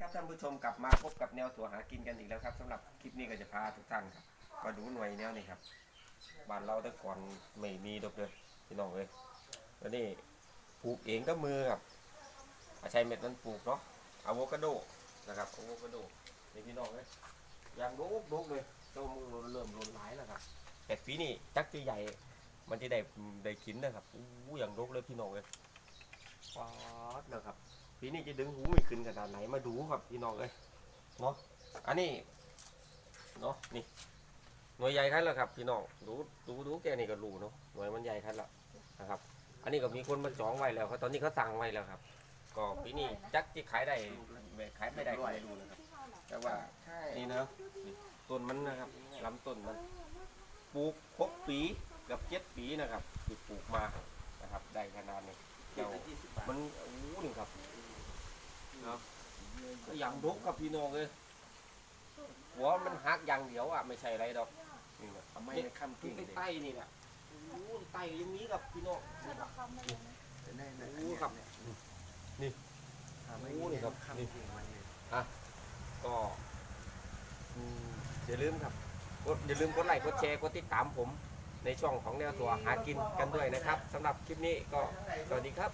ครับท่านผู้ชมกลับมาพบกับแนวถั่วหากินกันอีกแล้วครับสำหรับคลิปนี้ก็จะพาทุกท่านครับมาดูหน่วยแนวนี้ครับบ้านเราแต่ก่อนไม่มีดอกเลยพี่น้องเลยแล้วนี่ปลูกเองก็มือครับอาใช้เม็ดมันปลูกเนาะอะโวคาโดนะครับอะโวคาโดนี่พี่น้องเลยยางโดกโดกเลยเจ้ามือเริ่มรุนหลายแล้วครับแต่ปีนี้จักจะใหญ่มันจะได้ได้กินนะครับอู้อย่างโดกเลยพี่น้องเลยป๊าดนะครับ ปีนี้จะดึงหูไม่ขึ้นขนาดไหนมาดูครับพี่น้องเลยเนาะอันนี้เนาะนี่หน่วยใหญ่ขั้นแล้วครับพี่น้องดูดูดูแกนี่ก็รู้เนาะหน่วยมันใหญ่ขั้นแล้วนะครับ อันนี้ก็มีคนมาจองไว้แล้วครับตอนนี้เขาสั่งไว้แล้วครับ ก็ปีนี้จักที่ขายได้ไม่ขายไม่ได้ก็ไม่รู้นะครับแต่ว่าใช่นี่นะนี่ต้นมันนะครับลำต้นมันปลูกครบปีกับเจ็ดปีนะครับที่ปลูกมานะครับ ได้ขนาดนี้เจ็ดเจ้านาทีสิบบาทมันโอ้โหนี่ครับ ครับก็อย่างรกกับพี่น้องเลยหัวมันหักอย่างเดียวอะไม่ใช่อะไรดอกนี่นะทำไมในคำที่กิ่งใต้เด็กใต้นี่แหละโอ้โหใต้อย่างนี้กับพี่น้องในในโอ้ครับนี่ทำให้โอ้นี่ครับคำกิ่งมันเนี่ยก็อืมอย่าลืมครับกดอย่าลืมกดไลค์กดแชร์กดติดตามผมในช่องของแนวตัวหากินกันด้วยนะครับสำหรับคลิปนี้ก็สวัสดีครับ